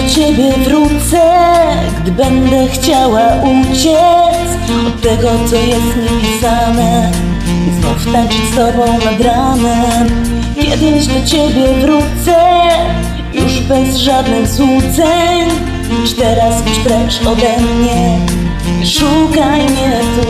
ciebie wrócę, gdy będę chciała uciec. Od tego, co jest niepisane i znów tańczyć z tobą nad ranem. Kiedyś do ciebie wrócę, już bez żadnych złudzeń, lecz teraz idź precz ode mnie, nie szukaj mnie tu,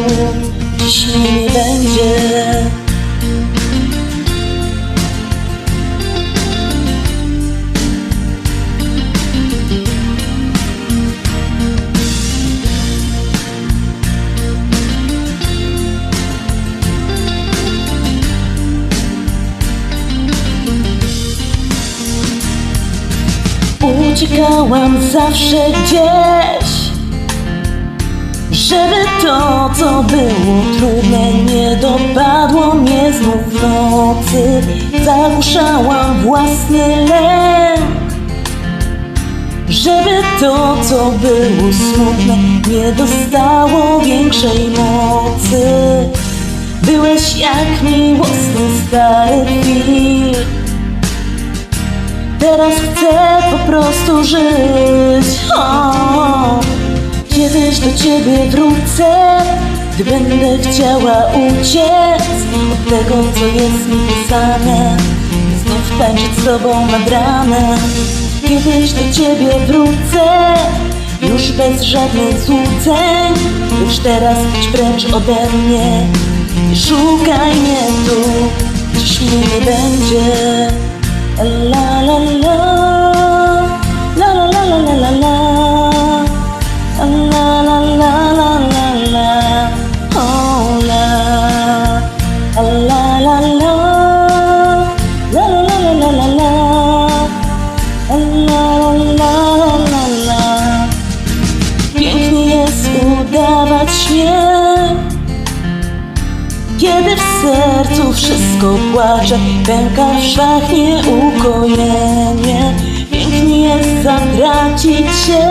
Uciekałam zawsze gdzieś Żeby to, co było trudne Nie dopadło mnie znów w nocy. Zagłuszałam własny lęk Żeby to, co było smutne Nie dostało większej mocy. Byłeś jak miłosny stary film Teraz chcę po prostu żyć. Kiedyś do ciebie wrócę Gdy będę chciała uciec Od tego co jest mi pisane Znów tańczyć z tobą nad ranem. Kiedyś do ciebie wrócę Już bez żadnych złudzeń. Lecz teraz idź precz ode mnie Nie szukaj mnie tu. Dziś mnie nie będzie La la la La la la la la la la La la la la la la Oh la La la la La la la la la la La la la la Pięknie jest udawać śmiech kiedy w sercu wszystko płacze, pęka w szwach nieukojenie. Pięknie jest zatracić się,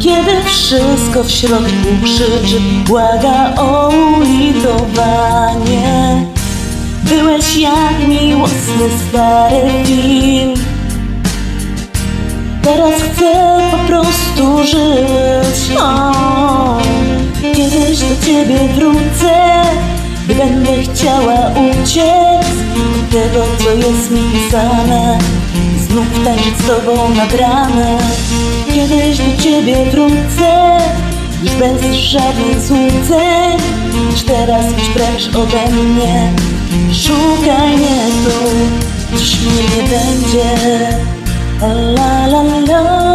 kiedy wszystko w środku krzyczy, błaga o ulitowanie. Byłeś jak miłosny stary film. Teraz chcę po prostu żyć. Kiedyś do ciebie wrócę, gdy będę chciała uciec tego, co jest mi pisane. Znów tańczyć z tobą nad ranem. Kiedyś do ciebie wrócę, już bez żadnych złudzeń. Lecz teraz idź precz ode mnie, szukaj mnie tu, dziś mnie nie będzie. La la la